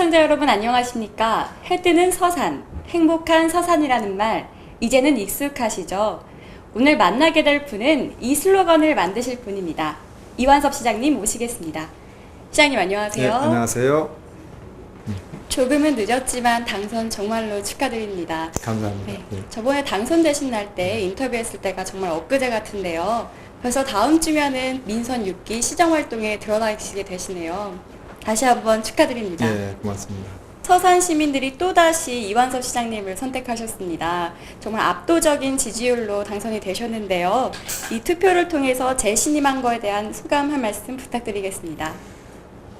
시청자 여러분 안녕하십니까? 해뜨는 서산, 행복한 서산이라는 말 이제는 익숙하시죠? 오늘 만나게 될 분은 이 슬로건을 만드실 분입니다. 이완섭 시장님 모시겠습니다. 시장님 안녕하세요. 네, 안녕하세요. 조금은 늦었지만 당선 정말로 축하드립니다. 감사합니다. 네, 네. 저번에 당선되신 날 때 인터뷰했을 때가 정말 엊그제 같은데요. 벌써 다음 주면은 민선 6기 시정 활동에 들어가시게 되시네요. 다시 한번 축하드립니다. 예, 고맙습니다. 서산 시민들이 또다시 이완섭 시장님을 선택하셨습니다. 정말 압도적인 지지율로 당선이 되셨는데요. 이 투표를 통해서 재신임한 거에 대한 소감 한 말씀 부탁드리겠습니다.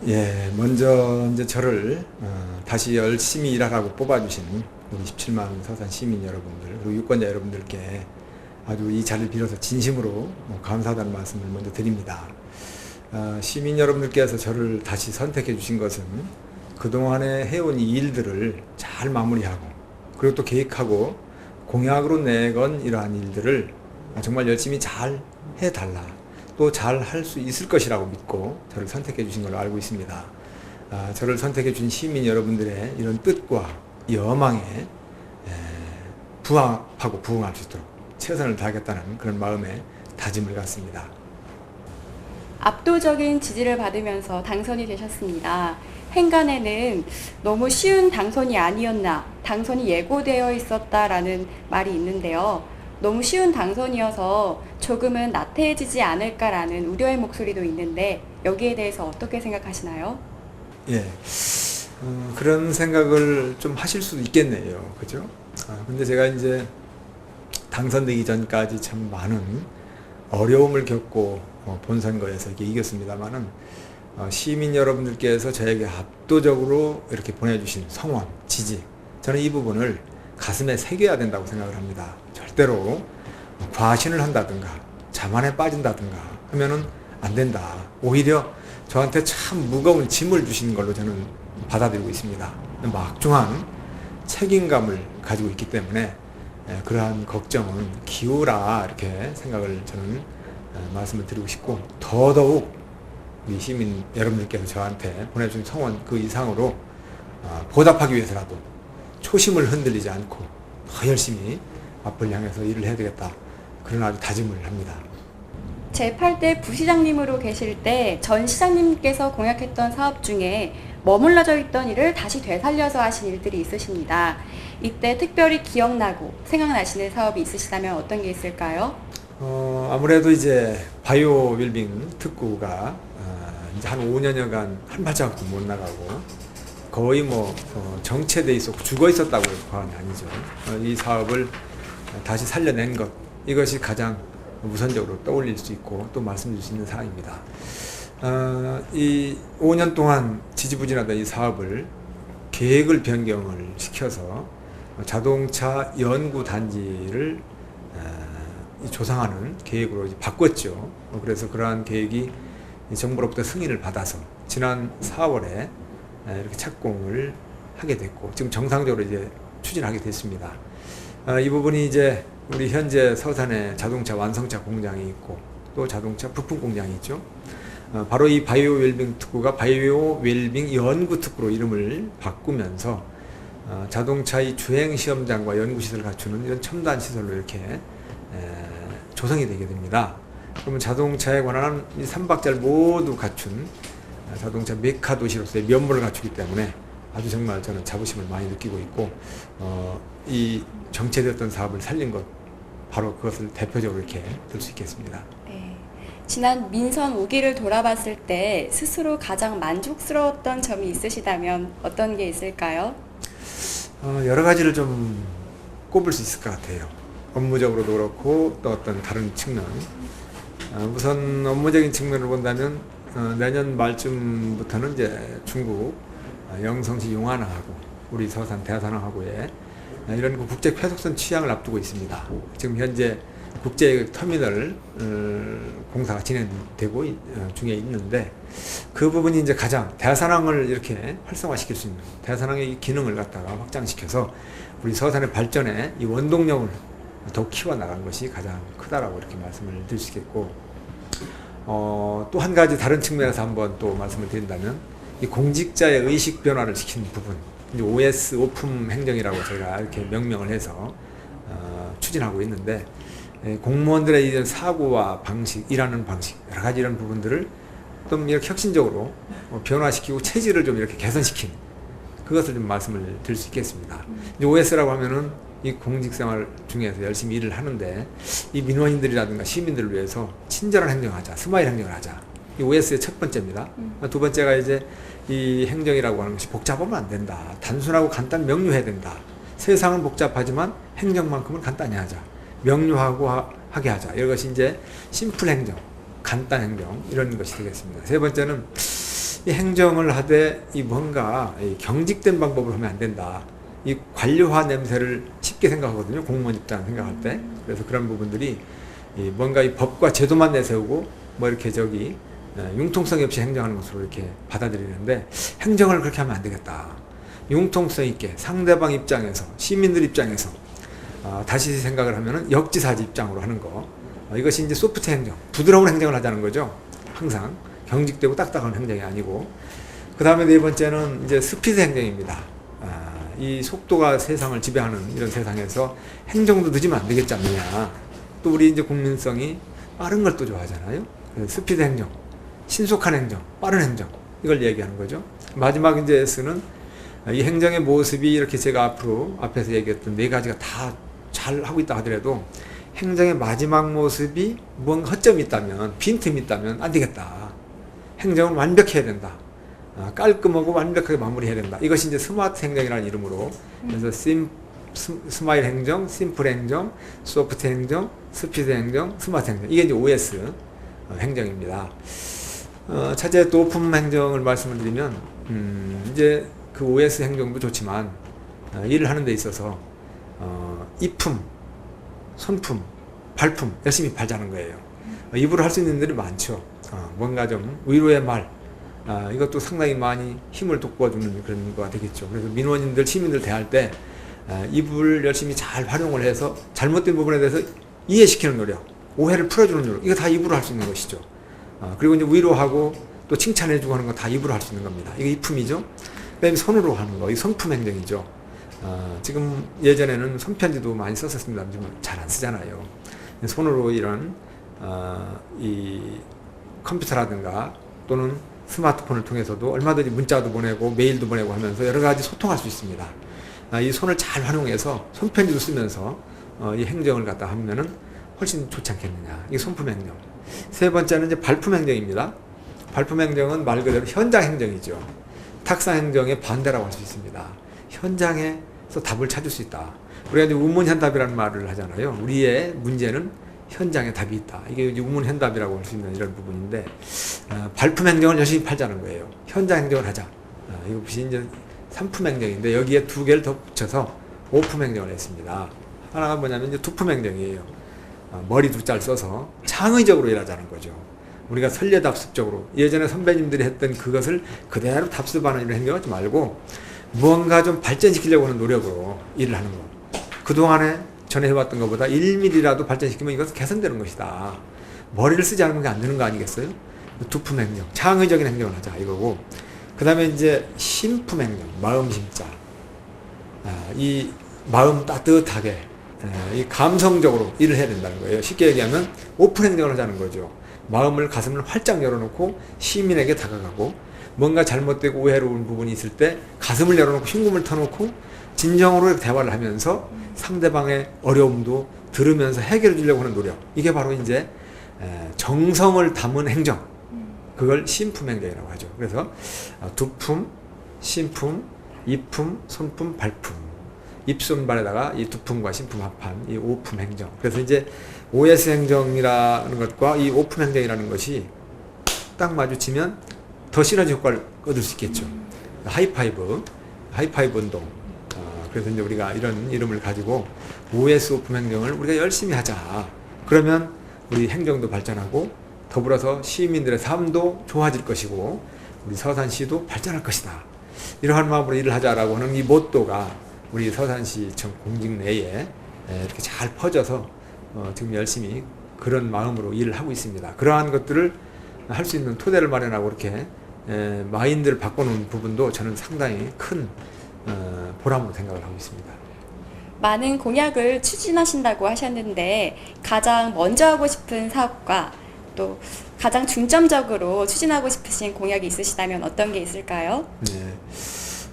예, 먼저 이제 저를 어, 다시 열심히 일하라고 뽑아주신 우리 17만 서산 시민 여러분들 그리고 유권자 여러분들께 아주 이 자리를 빌어서 진심으로 뭐 감사하다는 말씀을 먼저 드립니다. 어, 시민 여러분들께서 저를 다시 선택해 주신 것은 그동안에 해온 이 일들을 잘 마무리하고 그리고 또 계획하고 공약으로 내건 이러한 일들을 정말 열심히 잘 해달라 또 잘 할 수 있을 것이라고 믿고 저를 선택해 주신 걸로 알고 있습니다. 아, 저를 선택해 주신 시민 여러분들의 이런 뜻과 여망에 에, 부합하고 부응할 수 있도록 최선을 다하겠다는 그런 마음에 다짐을 갖습니다. 압도적인 지지를 받으면서 당선이 되셨습니다. 행간에는 너무 쉬운 당선이 아니었나, 당선이 예고되어 있었다라는 말이 있는데요. 너무 쉬운 당선이어서 조금은 나태해지지 않을까라는 우려의 목소리도 있는데 여기에 대해서 어떻게 생각하시나요? 예. 어, 그런 생각을 좀 하실 수도 있겠네요. 그죠? 아, 근데 제가 이제 당선되기 전까지 참 많은 어려움을 겪고 어, 본선거에서 이렇게 이겼습니다만은 어, 시민 여러분들께서 저에게 압도적으로 이렇게 보내주신 성원, 지지, 저는 이 부분을 가슴에 새겨야 된다고 생각을 합니다. 절대로 과신을 한다든가 자만에 빠진다든가 하면은 안 된다. 오히려 저한테 참 무거운 짐을 주신 걸로 저는 받아들이고 있습니다. 막중한 책임감을 가지고 있기 때문에 예, 그러한 걱정은 기우라 이렇게 생각을 저는 예, 말씀을 드리고 싶고 더더욱 우리 시민 여러분들께서 저한테 보내준 성원 그 이상으로 어, 보답하기 위해서라도 초심을 흔들리지 않고 더 열심히 앞을 향해서 일을 해야 되겠다 그런 아주 다짐을 합니다. 제8대 부시장님으로 계실 때 전 시장님께서 공약했던 사업 중에 머물러져 있던 일을 다시 되살려서 하신 일들이 있으십니다. 이때 특별히 기억나고 생각나시는 사업이 있으시다면 어떤 게 있을까요? 어, 아무래도 이제 바이오 웰빙 특구가 어, 이제 한 5년여간 한 발자국도 못 나가고 거의 뭐 어, 정체돼 있었고 죽어 있었다고 해도 과언이 아니죠. 어, 이 사업을 다시 살려낸 것 이것이 가장 우선적으로 떠올릴 수 있고 또 말씀드릴 수 있는 사항입니다. 어, 이 5년 동안 지지부진하던 이 사업을 계획을 변경을 시켜서 자동차 연구 단지를 어, 이 조성하는 계획으로 바꿨죠. 어, 그래서 그러한 계획이 이 정부로부터 승인을 받아서 지난 4월에 에, 이렇게 착공을 하게 됐고 지금 정상적으로 이제 추진하게 됐습니다. 아, 이 부분이 이제 우리 현재 서산에 자동차 완성차 공장이 있고 또 자동차 부품 공장이 있죠. 어, 바로 이 바이오 웰빙 특구가 바이오 웰빙 연구 특구로 이름을 바꾸면서 어, 자동차의 주행 시험장과 연구 시설을 갖추는 이런 첨단 시설로 이렇게 에, 조성이 되게 됩니다. 그러면 자동차에 관한 이 삼박자를 모두 갖춘 어, 자동차 메카 도시로서의 면모를 갖추기 때문에 아주 정말 저는 자부심을 많이 느끼고 있고 어, 이 정체되었던 사업을 살린 것 바로 그것을 대표적으로 이렇게 들 수 있겠습니다. 네. 지난 민선 5기를 돌아봤을 때 스스로 가장 만족스러웠던 점이 있으시다면 어떤 게 있을까요? 어, 여러 가지를 좀 꼽을 수 있을 것 같아요. 업무적으로도 그렇고 또 어떤 다른 측면. 어, 우선 업무적인 측면을 본다면 어, 내년 말쯤부터는 이제 중국 어, 영성시 용화항하고 우리 서산 대산항하고의 어, 이런 그 국제 쾌속선 취향을 앞두고 있습니다. 지금 현재 국제 터미널 어, 공사가 진행되고 있- 어, 중에 있는데 그 부분이 이제 가장 대산항을 이렇게 활성화시킬 수 있는 대산항의 이 기능을 갖다가 확장시켜서 우리 서산의 발전에 이 원동력을 더욱 키워 나간 것이 가장 크다라고 이렇게 말씀을 드릴 수 있겠고 어, 또 한 가지 다른 측면에서 한번 또 말씀을 드린다면 이 공직자의 의식 변화를 시키는 부분, OS 오품 행정이라고 저희가 이렇게 명명을 해서 어, 추진하고 있는데 에, 공무원들의 이런 사고와 방식, 일하는 방식 여러 가지 이런 부분들을 좀 이렇게 혁신적으로 어, 변화시키고 체질을 좀 이렇게 개선시킨 그것을 좀 말씀을 드릴 수 있겠습니다. 이제 OS라고 하면은 이 공직생활 중에서 열심히 일을 하는데 이 민원인들이라든가 시민들을 위해서 친절한 행정하자, 스마일 행정을 하자. 이 OS의 첫 번째입니다. 두 번째가 이제 이 행정이라고 하는 것이 복잡하면 안 된다. 단순하고 간단 명료해야 된다. 세상은 복잡하지만 행정만큼은 간단히 하자. 명료하고 하, 하게 하자. 이것이 이제 심플 행정, 간단 행정 이런 것이 되겠습니다. 세 번째는 이 행정을 하되 이 뭔가 이 경직된 방법으로 하면 안 된다. 이 관료화 냄새를 쉽게 생각하거든요. 공무원 입장 생각할 때. 그래서 그런 부분들이 이 뭔가 이 법과 제도만 내세우고 뭐 이렇게 저기 에, 융통성이 없이 행정하는 것으로 이렇게 받아들이는데 행정을 그렇게 하면 안 되겠다. 융통성 있게 상대방 입장에서 시민들 입장에서 아, 다시 생각을 하면은 역지사지 입장으로 하는 거. 어, 이것이 이제 소프트 행정, 부드러운 행정을 하자는 거죠. 항상 경직되고 딱딱한 행정이 아니고. 그 다음에 네 번째는 이제 스피드 행정입니다. 아, 이 속도가 세상을 지배하는 이런 세상에서 행정도 늦으면 안 되겠지 않느냐. 또 우리 이제 국민성이 빠른 걸 또 좋아하잖아요. 그래서 스피드 행정, 신속한 행정, 빠른 행정 이걸 얘기하는 거죠. 마지막 이제 S는 이 행정의 모습이 이렇게 제가 앞으로 앞에서 얘기했던 네 가지가 다 잘 하고 있다 하더라도 행정의 마지막 모습이 뭔가 허점이 있다면 빈틈이 있다면 안 되겠다. 행정은 완벽해야 된다. 아, 깔끔하고 완벽하게 마무리해야 된다. 이것이 이제 스마트 행정이라는 이름으로 그래서 심, 스, 스마일 행정, 심플 행정, 소프트 행정, 스피드 행정, 스마트 행정 이게 이제 OS 어, 행정입니다. 어, 차제 또 오품 행정을 말씀을 드리면 음, 이제 그 OS 행정도 좋지만 어, 일을 하는 데 있어서 어, 입품, 손품, 발품 열심히 팔자는 거예요. 어, 입으로 할 수 있는 일들이 많죠. 어, 뭔가 좀 위로의 말 아, 이것도 상당히 많이 힘을 돋궈주는 그런 거가 되겠죠. 그래서 민원인들, 시민들 대할 때 아, 입을 열심히 잘 활용을 해서 잘못된 부분에 대해서 이해시키는 노력, 오해를 풀어주는 노력, 이거 다 입으로 할 수 있는 것이죠. 아, 그리고 이제 위로하고 또 칭찬해주고 하는 거다 입으로 할 수 있는 겁니다. 이게 입품이죠. 그다음에 손으로 하는 거, 이 손품 행정이죠. 아, 지금 예전에는 손편지도 많이 썼었습니다. 지금 잘 안 쓰잖아요. 손으로 이런 아, 이 컴퓨터라든가 또는 스마트폰을 통해서도 얼마든지 문자도 보내고 메일도 보내고 하면서 여러 가지 소통할 수 있습니다. 아, 이 손을 잘 활용해서 손편지도 쓰면서 어, 이 행정을 갖다 하면은 훨씬 좋지 않겠느냐. 이게 손품 행정. 세 번째는 이제 발품 행정입니다. 발품 행정은 말 그대로 현장 행정이죠. 탁상 행정의 반대라고 할 수 있습니다. 현장에서 답을 찾을 수 있다. 우리가 이제 우문현답이라는 말을 하잖아요. 우리의 문제는 현장에 답이 있다. 이게 이제 우문 현답이라고 할 수 있는 이런 부분인데 어, 발품 행정을 열심히 팔자는 거예요. 현장 행정을 하자. 어, 이것이 이제 삼품 행정인데 여기에 두 개를 더 붙여서 오품 행정을 했습니다. 하나가 뭐냐면 이제 투품 행정이에요. 어, 머리 두 짤 써서 창의적으로 일하자는 거죠. 우리가 선례답습적으로 예전에 선배님들이 했던 그것을 그대로 답습하는 이런 행동을 하지 말고 무언가 좀 발전시키려고 하는 노력으로 일을 하는 거. 그동안에 전에 해왔던 것보다 1mm라도 발전시키면 이것은 개선되는 것이다. 머리를 쓰지 않으면 안 되는 거 아니겠어요? 두품 행정, 창의적인 행정을 하자 이거고. 그 다음에 이제 심품 행정, 마음 심자. 아, 이 마음 따뜻하게, 에, 이 감성적으로 일을 해야 된다는 거예요. 쉽게 얘기하면 오픈 행정을 하자는 거죠. 마음을, 가슴을 활짝 열어놓고 시민에게 다가가고 뭔가 잘못되고 오해로운 부분이 있을 때 가슴을 열어놓고 흉금을 터놓고 진정으로 대화를 하면서 상대방의 어려움도 들으면서 해결해 주려고 하는 노력. 이게 바로 이제 에, 정성을 담은 행정. 그걸 신품행정이라고 하죠. 그래서 어, 두품, 신품, 이품, 손품, 발품. 입손발에다가 이 두품과 신품 합한 이 오품 행정. 그래서 이제 OS 행정이라는 것과 이 오품 행정이라는 것이 딱 마주치면 더 시너지 효과를 얻을 수 있겠죠. 하이파이브, 하이파이브 운동. 어, 그래서 이제 우리가 이런 이름을 가지고 OS 오품 행정을 우리가 열심히 하자. 그러면 우리 행정도 발전하고 더불어서 시민들의 삶도 좋아질 것이고 우리 서산시도 발전할 것이다. 이러한 마음으로 일을 하자라고 하는 이 모토가 우리 서산시청 공직 내에 에, 이렇게 잘 퍼져서 어, 지금 열심히 그런 마음으로 일을 하고 있습니다. 그러한 것들을 할 수 있는 토대를 마련하고 이렇게 에, 마인드를 바꿔놓은 부분도 저는 상당히 큰 어, 보람으로 생각을 하고 있습니다. 많은 공약을 추진하신다고 하셨는데 가장 먼저 하고 싶은 사업과 또 가장 중점적으로 추진하고 싶으신 공약이 있으시다면 어떤 게 있을까요? 네.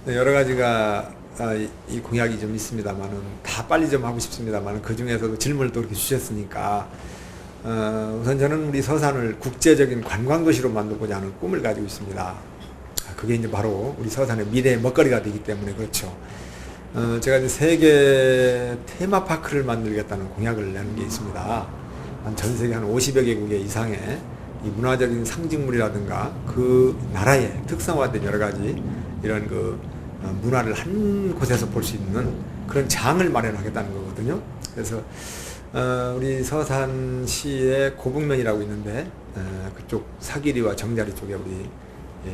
네, 여러 가지가 아, 이, 이 공약이 좀 있습니다만은 다 빨리 좀 하고 싶습니다만은 그 중에서도 질문을 또 이렇게 주셨으니까 어, 우선 저는 우리 서산을 국제적인 관광 도시로 만들고자 하는 꿈을 가지고 있습니다. 아, 그게 이제 바로 우리 서산의 미래의 먹거리가 되기 때문에 그렇죠. 어, 제가 이제 세계 테마파크를 만들겠다는 공약을 내는 게 있습니다. 한전 세계 한 50여 개국의 이상의 이 문화적인 상징물이라든가 그 나라의 특성화된 여러 가지 이런 그 어, 문화를 한 곳에서 볼 수 있는 그런 장을 마련하겠다는 거거든요. 그래서 어, 우리 서산시의 고북면이라고 있는데 어, 그쪽 사기리와 정자리 쪽에 우리 예,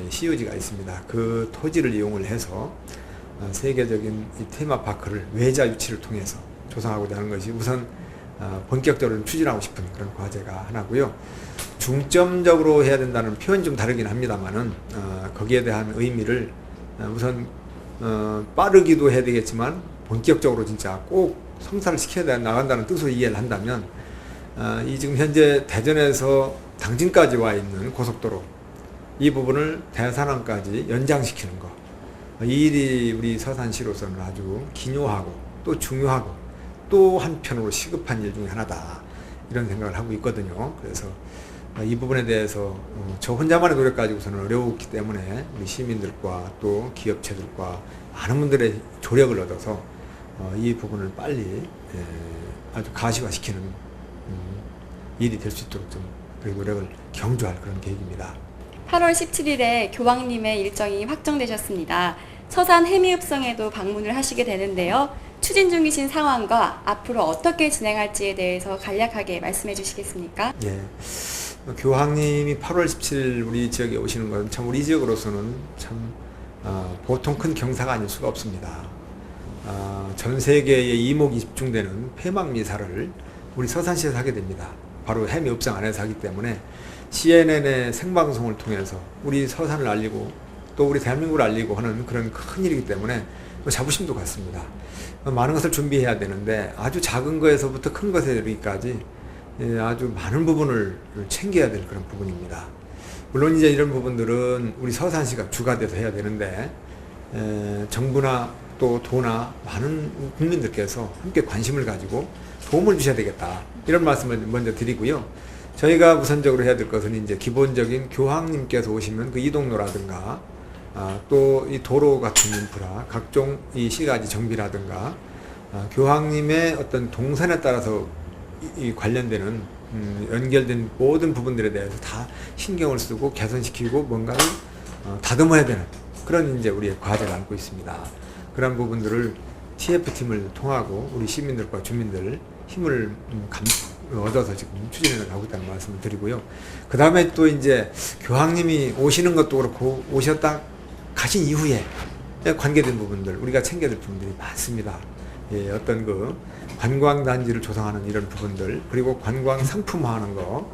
시유지가 있습니다. 그 토지를 이용을 해서 어, 세계적인 이 테마파크를 외자 유치를 통해서 조성하고자 하는 것이 우선 어, 본격적으로 추진하고 싶은 그런 과제가 하나고요. 중점적으로 해야 된다는 표현이 좀 다르긴 합니다만은 어, 거기에 대한 의미를 어, 우선 어, 빠르기도 해야 되겠지만 본격적으로 진짜 꼭 성사를 시켜야 돼- 나간다는 뜻으로 이해를 한다면 어, 이 지금 현재 대전에서 당진까지 와 있는 고속도로 이 부분을 대산항까지 연장시키는 거. 이 일이 우리 서산시로서는 아주 기묘하고 또 중요하고 또 한편으로 시급한 일 중에 하나다. 이런 생각을 하고 있거든요. 그래서 어, 이 부분에 대해서 어, 저 혼자만의 노력 가지고서는 어려웠기 때문에 우리 시민들과 또 기업체들과 많은 분들의 조력을 얻어서 어, 이 부분을 빨리 에, 아주 가시화시키는 음, 일이 될 수 있도록 좀그 노력을 경주할 그런 계획입니다. 8월 17일에 교황님의 일정이 확정되셨습니다. 서산 해미읍성에도 방문을 하시게 되는데요. 추진 중이신 상황과 앞으로 어떻게 진행할지에 대해서 간략하게 말씀해 주시겠습니까? 예. 교황님이 8월 17일 우리 지역에 오시는 건 참 우리 지역으로서는 참 어, 보통 큰 경사가 아닐 수가 없습니다. 어, 전 세계의 이목이 집중되는 폐막 미사를 우리 서산시에서 하게 됩니다. 바로 해미 읍상 안에서 하기 때문에 CNN의 생방송을 통해서 우리 서산을 알리고 또 우리 대한민국을 알리고 하는 그런 큰 일이기 때문에 뭐 자부심도 같습니다. 어, 많은 것을 준비해야 되는데 아주 작은 거에서부터 큰 것에 이르기까지 예, 아주 많은 부분을 챙겨야 될 그런 부분입니다. 물론 이제 이런 부분들은 우리 서산시가 주가 돼서 해야 되는데 에, 정부나 또 도나 많은 국민들께서 함께 관심을 가지고 도움을 주셔야 되겠다 이런 말씀을 먼저 드리고요. 저희가 우선적으로 해야 될 것은 이제 기본적인 교황님께서 오시면 그 이동로라든가 아, 또 이 도로 같은 인프라, 각종 이 시가지 정비라든가 아, 교황님의 어떤 동선에 따라서 이, 이 관련되는 음, 연결된 모든 부분들에 대해서 다 신경을 쓰고 개선시키고 뭔가를 어, 다듬어야 되는 그런 이제 우리의 과제를 안고 있습니다. 그런 부분들을 TF팀을 통하고 우리 시민들과 주민들 힘을 음, 감, 얻어서 지금 추진해 나가고 있다는 말씀을 드리고요. 그 다음에 또 이제 교황님이 오시는 것도 그렇고 오셨다 가신 이후에 관계된 부분들 우리가 챙겨야 될 부분들이 많습니다. 예, 어떤 그 관광 단지를 조성하는 이런 부분들 그리고 관광 상품화하는 거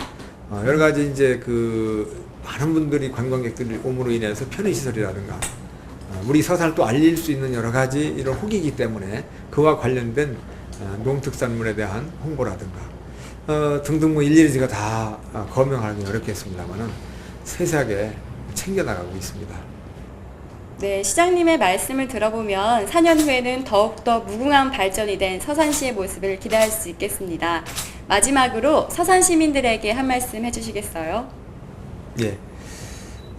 어, 여러 가지 이제 그 많은 분들이 관광객들이 오므로 인해서 편의 시설이라든가 어, 우리 서산을 또 알릴 수 있는 여러 가지 이런 호기이기 때문에 그와 관련된 어, 농특산물에 대한 홍보라든가 어, 등등 뭐 일일이 제가 다 어, 거명하기 어렵겠습니다만은 세세하게 챙겨나가고 있습니다. 네, 시장님의 말씀을 들어보면 4년 후에는 더욱더 무궁한 발전이 된 서산시의 모습을 기대할 수 있겠습니다. 마지막으로 서산 시민들에게 한 말씀 해주시겠어요? 예.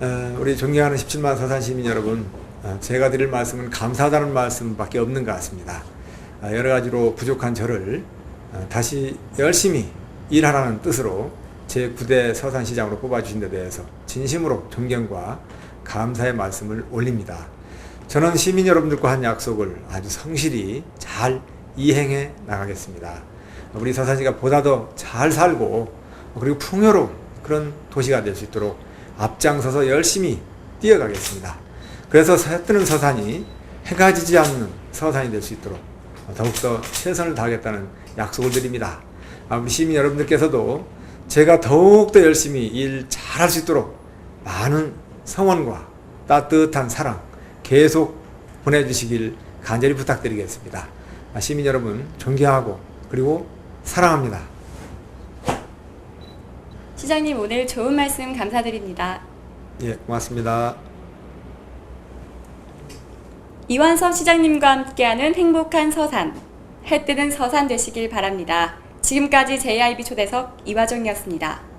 어, 우리 존경하는 17만 서산 시민 여러분, 어, 제가 드릴 말씀은 감사하다는 말씀밖에 없는 것 같습니다. 어, 여러 가지로 부족한 저를 어, 다시 열심히 일하라는 뜻으로 제 9대 서산시장으로 뽑아주신 데 대해서 진심으로 존경과 감사의 말씀을 올립니다. 저는 시민 여러분들과 한 약속을 아주 성실히 잘 이행해 나가겠습니다. 우리 서산시가 보다 더 잘 살고 그리고 풍요로운 그런 도시가 될 수 있도록 앞장서서 열심히 뛰어가겠습니다. 그래서 해 뜨는 서산이 해가 지지 않는 서산이 될 수 있도록 더욱더 최선을 다하겠다는 약속을 드립니다. 아, 우리 시민 여러분들께서도 제가 더욱더 열심히 일 잘할 수 있도록 많은 성원과 따뜻한 사랑 계속 보내주시길 간절히 부탁드리겠습니다. 아, 시민 여러분 존경하고 그리고 사랑합니다. 시장님 오늘 좋은 말씀 감사드립니다. 예, 고맙습니다. 이완섭 시장님과 함께하는 행복한 서산, 해 뜨는 서산 되시길 바랍니다. 지금까지 JIB 초대석 이화정이었습니다.